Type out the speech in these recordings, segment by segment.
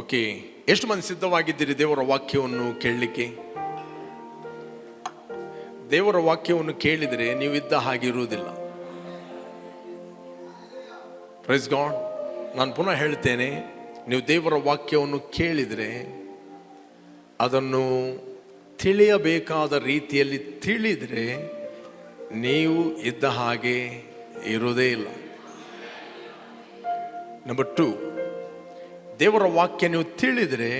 Okay, ಎಷ್ಟು ಮಂದಿ ಸಿದ್ಧವಾಗಿದ್ದೀರಿ ದೇವರ ವಾಕ್ಯವನ್ನು ಕೇಳಲಿಕ್ಕೆ? ದೇವರ ವಾಕ್ಯವನ್ನು ಕೇಳಿದರೆ ನೀವು ಇದ್ದ ಹಾಗೆ ಇರುವುದಿಲ್ಲ. ಪ್ರೈಸ್ ಗಾಡ್ ನಾನು ಪುನಃ ಹೇಳ್ತೇನೆ, ನೀವು ದೇವರ ವಾಕ್ಯವನ್ನು ಕೇಳಿದರೆ ಅದನ್ನು ತಿಳಿಯಬೇಕಾದ ರೀತಿಯಲ್ಲಿ ತಿಳಿದರೆ ನೀವು ಇದ್ದ ಹಾಗೆ ಇರುವುದೇ ಇಲ್ಲ. ನಂಬರ್ ಟು ದೇವರ ವಾಕ್ಯ ನೀವು ತಿಳಿದರೆ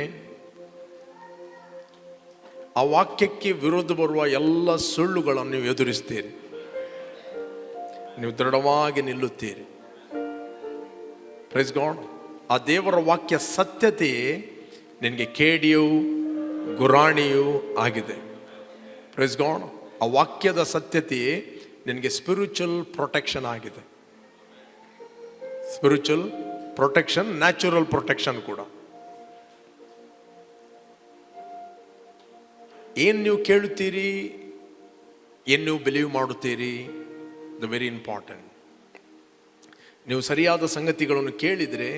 ಆ ವಾಕ್ಯಕ್ಕೆ ವಿರೋಧ ಬರುವ ಎಲ್ಲ ಸುಳ್ಳುಗಳನ್ನು ನೀವು ಎದುರಿಸ್ತೀರಿ. ನೀವು ದೃಢವಾಗಿ ನಿಲ್ಲುತ್ತೀರಿ. ಪ್ರೈಸ್ ಗಾಡ್ ಆ ದೇವರ ವಾಕ್ಯ ಸತ್ಯತೆಯೇ ನಿನಗೆ ಕೇಡಿಯು, ಗುರಾಣಿಯೂ ಆಗಿದೆ. ಪ್ರೈಸ್ ಗಾಡ್ ಆ ವಾಕ್ಯದ ಸತ್ಯತೆಯೇ ನಿನಗೆ ಸ್ಪಿರಿಚುವಲ್ ಪ್ರೊಟೆಕ್ಷನ್ ಆಗಿದೆ. ಸ್ಪಿರಿಚುವಲ್ ಪ್ರೊಟೆಕ್ಷನ್ ನ್ಯಾಚುರಲ್ ಪ್ರೊಟೆಕ್ಷನ್ ಕೂಡ. ಏನು ನೀವು ಕೇಳುತ್ತೀರಿ? ಏನು ನೀವು ಬಿಲೀವ್ ಮಾಡುತ್ತೀರಿ? ದ ವೆರಿ ಇಂಪಾರ್ಟೆಂಟ್ ನೀವು ಸರಿಯಾದ ಸಂಗತಿಗಳನ್ನು ಕೇಳಿದರೆ,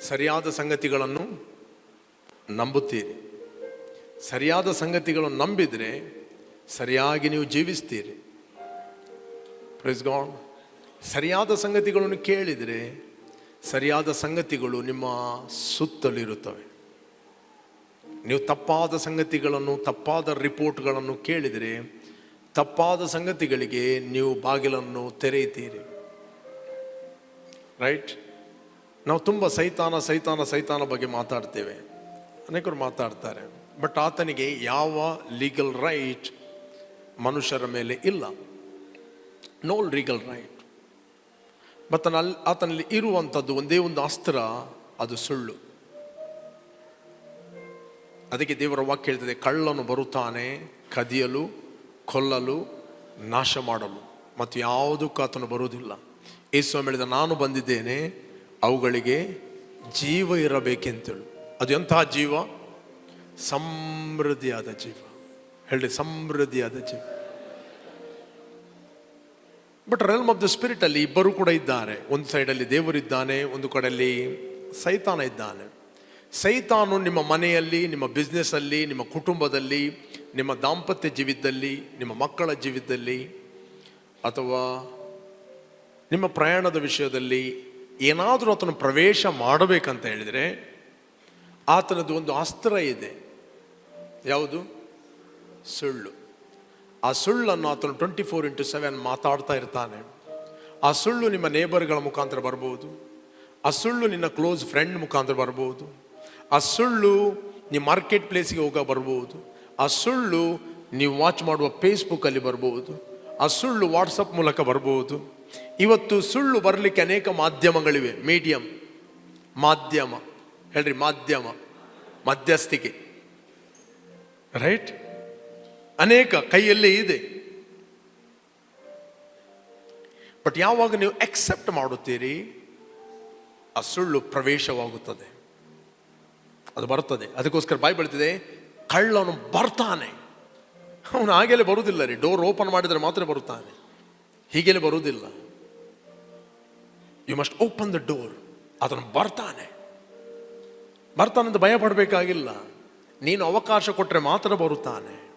ಸರಿಯಾದ ಸಂಗತಿಗಳನ್ನು ನಂಬುತ್ತೀರಿ. ಸರಿಯಾದ ಸಂಗತಿಗಳನ್ನು ನಂಬಿದರೆ, ಸರಿಯಾಗಿ ನೀವು ಜೀವಿಸ್ತೀರಿ. ಪ್ರೈಸ್ ಗಾಡ್ ಸರಿಯಾದ ಸಂಗತಿಗಳನ್ನು ಕೇಳಿದರೆ ಸರಿಯಾದ ಸಂಗತಿಗಳು ನಿಮ್ಮ ಸುತ್ತಲಿರುತ್ತವೆ. ನೀವು ತಪ್ಪಾದ ಸಂಗತಿಗಳನ್ನು, ತಪ್ಪಾದ ರಿಪೋರ್ಟ್ಗಳನ್ನು ಕೇಳಿದರೆ ತಪ್ಪಾದ ಸಂಗತಿಗಳಿಗೆ ನೀವು ಬಾಗಿಲನ್ನು ತೆರೆಯುತ್ತೀರಿ. ರೈಟ್ ನಾವು ತುಂಬ ಸೈತಾನ ಸೈತಾನ ಸೈತಾನ ಬಗ್ಗೆ ಮಾತಾಡ್ತೇವೆ. ಅನೇಕರು ಮಾತಾಡ್ತಾರೆ. ಬಟ್ ಆತನಿಗೆ ಯಾವ ಲೀಗಲ್ ರೈಟ್ ಮನುಷ್ಯರ ಮೇಲೆ ಇಲ್ಲ. ನೋ ಲೀಗಲ್ ರೈಟ್ ಮತ್ತು ಅಲ್ಲಿ ಆತನಲ್ಲಿ ಇರುವಂಥದ್ದು ಒಂದೇ ಒಂದು ಅಸ್ತ್ರ, ಅದು ಸುಳ್ಳು. ಅದಕ್ಕೆ ದೇವರ ವಾಕ್ಯ ಹೇಳ್ತದೆ, ಕಳ್ಳನು ಬರುತ್ತಾನೆ, ಕದಿಯಲು, ಕೊಲ್ಲಲು, ನಾಶ ಮಾಡಲು. ಮತ್ತು ಯಾವುದಕ್ಕೂ ಆತನು ಬರುವುದಿಲ್ಲ. ಯೇಸು ಹೇಳಿದ, ನಾನು ಬಂದಿದ್ದೇನೆ, ಅವುಗಳಿಗೆ ಜೀವ ಇರಬೇಕೆಂತೇಳು. ಅದು ಎಂತಹ ಜೀವ? ಸಮೃದ್ಧಿಯಾದ ಜೀವ. ಹೇಳಿ ಸಮೃದ್ಧಿಯಾದ ಜೀವ. But realm of the spirit ಅಲ್ಲಿ ಇಬ್ಬರು ಕೂಡ ಇದ್ದಾರೆ. ಒಂದು ಸೈಡಲ್ಲಿ ದೇವರಿದ್ದಾನೆ ಒಂದು ಕಡೆಯಲ್ಲಿ ಸೈತಾನ ಇದ್ದಾನೆ. ಸೈತಾನು ನಿಮ್ಮ ಮನೆಯಲ್ಲಿ, ನಿಮ್ಮ ಬಿಸ್ನೆಸ್ಸಲ್ಲಿ ನಿಮ್ಮ ಕುಟುಂಬದಲ್ಲಿ, ನಿಮ್ಮ ದಾಂಪತ್ಯ ಜೀವಿತದಲ್ಲಿ, ನಿಮ್ಮ ಮಕ್ಕಳ ಜೀವಿತದಲ್ಲಿ, ಅಥವಾ ನಿಮ್ಮ ಪ್ರಯಾಣದ ವಿಷಯದಲ್ಲಿ ಏನಾದರೂ ಆತನು ಪ್ರವೇಶ ಮಾಡಬೇಕಂತ ಹೇಳಿದರೆ, ಆತನದ್ದು ಒಂದು ಅಸ್ತ್ರ ಇದೆ. ಯಾವುದು? ಸುಳ್ಳು. ಆ ಸುಳ್ಳನ್ನು ಆತನು ಟ್ವೆಂಟಿ ಫೋರ್ ಇಂಟು ಸೆವೆನ್ ಮಾತಾಡ್ತಾ ಇರ್ತಾನೆ. ಆ ಸುಳ್ಳು ನಿಮ್ಮ ನೇಬರ್ಗಳ ಮುಖಾಂತರ ಬರ್ಬೋದು. ಆ ಸುಳ್ಳು ನಿನ್ನ ಕ್ಲೋಸ್ ಫ್ರೆಂಡ್ ಮುಖಾಂತರ ಬರ್ಬೋದು. ಆ ಸುಳ್ಳು ನೀವು ಮಾರ್ಕೆಟ್ ಪ್ಲೇಸಿಗೆ ಹೋಗ ಬರ್ಬೋದು. ಆ ಸುಳ್ಳು ನೀವು ವಾಚ್ ಮಾಡುವ ಫೇಸ್ಬುಕ್ಕಲ್ಲಿ ಬರ್ಬೋದು. ಆ ಸುಳ್ಳು ವಾಟ್ಸಪ್ ಮೂಲಕ ಬರ್ಬೋದು. ಇವತ್ತು ಸುಳ್ಳು ಬರಲಿಕ್ಕೆ ಅನೇಕ ಮಾಧ್ಯಮಗಳಿವೆ. ಮೀಡಿಯಂ ಮಾಧ್ಯಮ. ಹೇಳ್ರಿ, ಮಾಧ್ಯಮ. ಮಧ್ಯಸ್ಥಿಕೆ. ರೈಟ್ ಅನೇಕ ಕೈಯಲ್ಲೇ ಇದೆ. ಬಟ್ ಯಾವಾಗ ನೀವು ಅಕ್ಸೆಪ್ಟ್ ಮಾಡುತ್ತೀರಿ, ಆ ಸುಳ್ಳು ಪ್ರವೇಶವಾಗುತ್ತದೆ. ಅದು ಬರ್ತದೆ. ಅದಕ್ಕೋಸ್ಕರ ಬಾಯಿ ಬೀಳ್ತಿದೆ ಕಳ್ಳವನು ಬರ್ತಾನೆ. ಅವನು ಹಾಗೆಲ್ಲೇ ಬರುವುದಿಲ್ಲ ರೀ. ಡೋರ್ ಓಪನ್ ಮಾಡಿದರೆ ಮಾತ್ರ ಬರುತ್ತಾನೆ. ಹೀಗೆಲ್ಲೇ ಬರುವುದಿಲ್ಲ. You must open the door ಅದನ್ನು ಬರ್ತಾನೆ. ಬರ್ತಾನಂತ ಭಯ ಪಡಬೇಕಾಗಿಲ್ಲ. ನೀನು ಅವಕಾಶ ಕೊಟ್ಟರೆ ಮಾತ್ರ ಬರುತ್ತಾನೆ.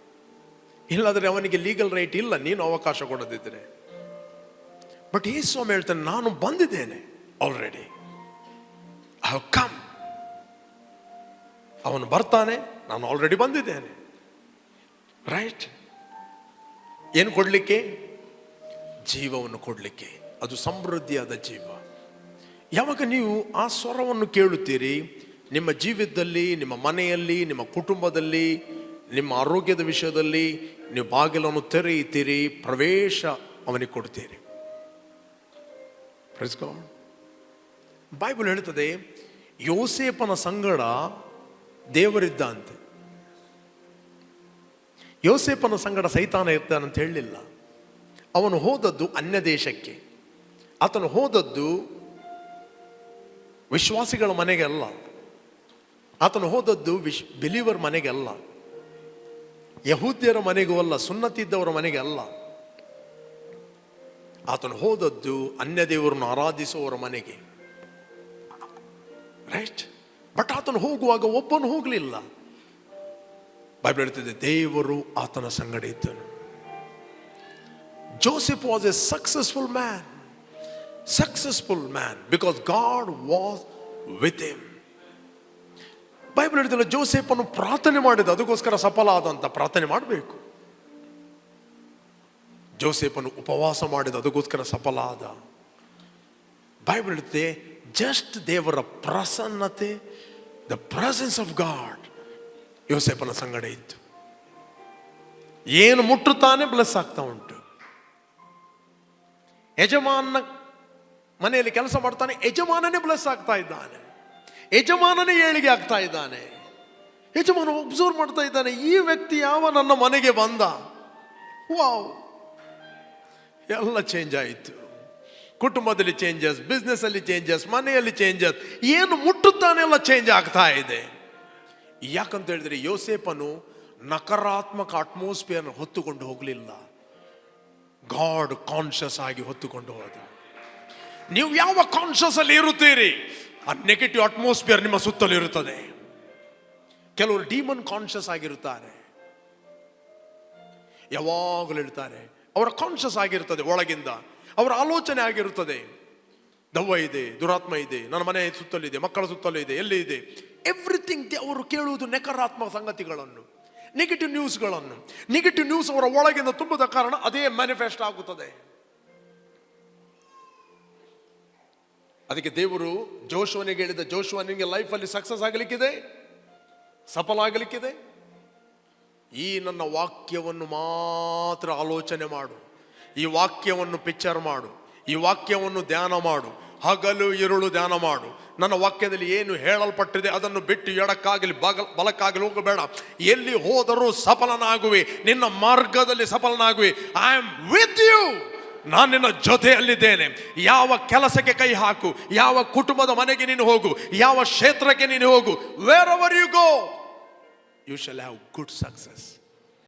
ಇಲ್ಲಾದರೆ ಅವನಿಗೆ ಲೀಗಲ್ ರೈಟ್ ಇಲ್ಲ, ನೀನು ಅವಕಾಶ ಕೊಡದಿದ್ದರೆ ಬಟ್ ಈ ಸ್ವಾಮಿ ಹೇಳ್ತಾನೆ, ನಾನು ಬಂದಿದ್ದೇನೆ ಆಲ್ರೆಡಿ ಐ ಕಮ್ ಅವನು ಬರ್ತಾನೆ, ನಾನು ಆಲ್ರೆಡಿ ಬಂದಿದ್ದೇನೆ. ರೈಟ್ ಏನು ಕೊಡಲಿಕ್ಕೆ? ಜೀವವನ್ನು ಕೊಡಲಿಕ್ಕೆ. ಅದು ಸಮೃದ್ಧಿಯಾದ ಜೀವ. ಯಾವಾಗ ನೀವು ಆ ಸ್ವರವನ್ನು ಕೇಳುತ್ತೀರಿ, ನಿಮ್ಮ ಜೀವಿತದಲ್ಲಿ, ನಿಮ್ಮ ಮನೆಯಲ್ಲಿ, ನಿಮ್ಮ ಕುಟುಂಬದಲ್ಲಿ, ನಿಮ್ಮ ಆರೋಗ್ಯದ ವಿಷಯದಲ್ಲಿ ನೀವು ಬಾಗಿಲನ್ನು ತೆರೆಯುತ್ತೀರಿ ಪ್ರವೇಶ ಅವನಿಗೆ ಕೊಡ್ತೀರಿ. ಬೈಬಲ್ ಹೇಳ್ತದೆ ಯೋಸೇಪನ ಸಂಗಡ ದೇವರಿದ್ದಂತೆ. ಯೋಸೇಪನ ಸಂಗಡ ಸೈತಾನ ಇರ್ತಾನಂತ ಹೇಳಲಿಲ್ಲ. ಅವನು ಹೋದದ್ದು ಅನ್ಯ ದೇಶಕ್ಕೆ. ಆತನು ಹೋದದ್ದು ವಿಶ್ವಾಸಿಗಳ ಮನೆಗೆ ಅಲ್ಲ. ಆತನು ಹೋದದ್ದು ವಿಶ್ ಬಿಲೀವರ್ ಮನೆಗೆ ಅಲ್ಲ. ಯಹೂದ್ಯರ ಮನೆಗೂ ಅಲ್ಲ, ಸುನ್ನತಿದ್ದವರ ಮನೆಗೆ ಅಲ್ಲ. ಆತನು ಹೋದದ್ದು ಅನ್ಯ ದೇವರನ್ನು ಆರಾಧಿಸುವವರ ಮನೆಗೆ. ರೈಟ್ ಬಟ್ ಆತನು ಹೋಗುವಾಗ ಒಬ್ಬನು ಹೋಗಲಿಲ್ಲ. ಬೈಬಲ್ ಹೇಳ್ತಿದ್ದೆ ದೇವರು ಆತನ ಸಂಗಡ ಇದ್ದನು. Joseph was a successful man successful man because God was with him Bible ಹೇಳ್ತಿಲ್ಲ ಜೋಸೆಫನ್ನು ಪ್ರಾರ್ಥನೆ ಮಾಡಿದ, ಅದಕ್ಕೋಸ್ಕರ ಸಫಲ ಆದಂತ ಪ್ರಾರ್ಥನೆ ಮಾಡಬೇಕು. ಜೋಸೆಫನ್ನು ಉಪವಾಸ ಮಾಡಿದ, ಅದಕ್ಕೋಸ್ಕರ ಸಫಲ ಆದ ಬೈಬಲ್ ಹೇಳುತ್ತೆ ಜಸ್ಟ್ ದೇವರ ಪ್ರಸನ್ನತೆ ದ ಪ್ರೆಸೆನ್ಸ್ ಆಫ್ ಗಾಡ್ ಯೋಸೆಫನ ಸಂಗಡ ಇತ್ತು ಏನು ಮುಟ್ಟುತ್ತಾನೆ ಬ್ಲೆಸ್ ಆಗ್ತಾ ಉಂಟು. ಯಜಮಾನ ಮನೆಯಲ್ಲಿ ಕೆಲಸ ಮಾಡ್ತಾನೆ, ಯಜಮಾನನೇ ಬ್ಲೆಸ್ ಆಗ್ತಾ ಇದ್ದಾನೆ. ಯಜಮಾನನೇ ಏಳಿಗೆ ಆಗ್ತಾ ಇದ್ದಾನೆ. ಯಜಮಾನ ಒಬ್ಸರ್ವ್ ಮಾಡ್ತಾ ಇದ್ದಾನೆ, ಈ ವ್ಯಕ್ತಿ ಯಾವ ನನ್ನ ಮನೆಗೆ ಬಂದ? ವಾವ್. ಎಲ್ಲ ಚೇಂಜ್ ಆಯಿತು. ಕುಟುಂಬದಲ್ಲಿ ಚೇಂಜಸ್ ಬಿಸ್ನೆಸ್ ಅಲ್ಲಿ ಚೇಂಜಸ್ ಮನೆಯಲ್ಲಿ ಚೇಂಜಸ್ ಏನು ಮುಟ್ಟುತ್ತಾನೆ ಎಲ್ಲ ಚೇಂಜ್ ಆಗ್ತಾ ಇದೆ. ಯಾಕಂತ ಹೇಳಿದ್ರೆ ಯೋಸೇಪನು ನಕಾರಾತ್ಮಕ ಅಟ್ಮಾಸ್ಫಿಯರ್ ಹೊತ್ತುಕೊಂಡು ಹೋಗಲಿಲ್ಲ. ಗಾಡ್ ಕಾನ್ಷಿಯಸ್ ಆಗಿ ಹೊತ್ತುಕೊಂಡು ಹೋದ. ನೀವು ಯಾವ ಕಾನ್ಷಿಯಸ್ ಅಲ್ಲಿ ಇರುತ್ತೀರಿ? ಆ ನೆಗೆಟಿವ್ ಅಟ್ಮಾಸ್ಫಿಯರ್ ನಿಮ್ಮ ಸುತ್ತಲೂ ಇರುತ್ತದೆ. ಕೆಲವರು ಡೀಮನ್ ಕಾನ್ಷಿಯಸ್ ಆಗಿರುತ್ತಾರೆ. ಯಾವಾಗಲೂ ಇರ್ತಾರೆ ಅವರ ಕಾನ್ಷಿಯಸ್ ಆಗಿರುತ್ತದೆ ಒಳಗಿಂದ. ಅವರ ಆಲೋಚನೆ ಆಗಿರುತ್ತದೆ. ದವ್ವ ಇದೆ, ದುರಾತ್ಮ ಇದೆ, ನನ್ನ ಮನೆ ಸುತ್ತಲಿದೆ ಮಕ್ಕಳ ಸುತ್ತಲೂ ಇದೆ, ಎಲ್ಲಿ ಇದೆ? ಎವ್ರಿಥಿಂಗ್ ಅವರು ಕೇಳುವುದು ನಕಾರಾತ್ಮಕ ಸಂಗತಿಗಳನ್ನು ನೆಗೆಟಿವ್ ನ್ಯೂಸ್ಗಳನ್ನು ನೆಗೆಟಿವ್ ನ್ಯೂಸ್ ಅವರ ಒಳಗಿಂದ ತುಂಬದ ಕಾರಣ ಅದೇ ಮ್ಯಾನಿಫೆಸ್ಟ್ ಆಗುತ್ತದೆ. ಅದಕ್ಕೆ ದೇವರು ಜೋಶುವನಿಗೆ ಹೇಳಿದ ಜೋಶುವನಿಗೆ ಲೈಫಲ್ಲಿ ಸಕ್ಸಸ್ ಆಗಲಿಕ್ಕಿದೆ? ಸಫಲ ಆಗಲಿಕ್ಕಿದೆ? ಈ ನನ್ನ ವಾಕ್ಯವನ್ನು ಮಾತ್ರ ಆಲೋಚನೆ ಮಾಡು. ಈ ವಾಕ್ಯವನ್ನು ಪಿಕ್ಚರ್ ಮಾಡು. ಈ ವಾಕ್ಯವನ್ನು ಧ್ಯಾನ ಮಾಡು. ಹಗಲು ಇರುಳು ಧ್ಯಾನ ಮಾಡು. ನನ್ನ ವಾಕ್ಯದಲ್ಲಿ ಏನು ಹೇಳಲ್ಪಟ್ಟಿದೆ ಅದನ್ನು ಬಿಟ್ಟು ಎಡಕ್ಕಾಗಲಿ ಬಗ ಬಲಕ್ಕಾಗಲಿ ಹೋಗಬೇಡ. ಎಲ್ಲಿ ಹೋದರೂ ಸಫಲನಾಗುವೆ. ನಿನ್ನ ಮಾರ್ಗದಲ್ಲಿ ಸಫಲನಾಗುವೆ. ಐ ಆಮ್ ವಿತ್ ಯು ನಾನು ನಿನ್ನ ಜೊತೆಯಲ್ಲಿದ್ದೇನೆ. ಯಾವ ಕೆಲಸಕ್ಕೆ ಕೈ ಹಾಕು, ಯಾವ ಕುಟುಂಬದ ಮನೆಗೆ ನೀನು ಹೋಗು, ಯಾವ ಕ್ಷೇತ್ರಕ್ಕೆ ನೀನು ಹೋಗು wherever you go you shall have good success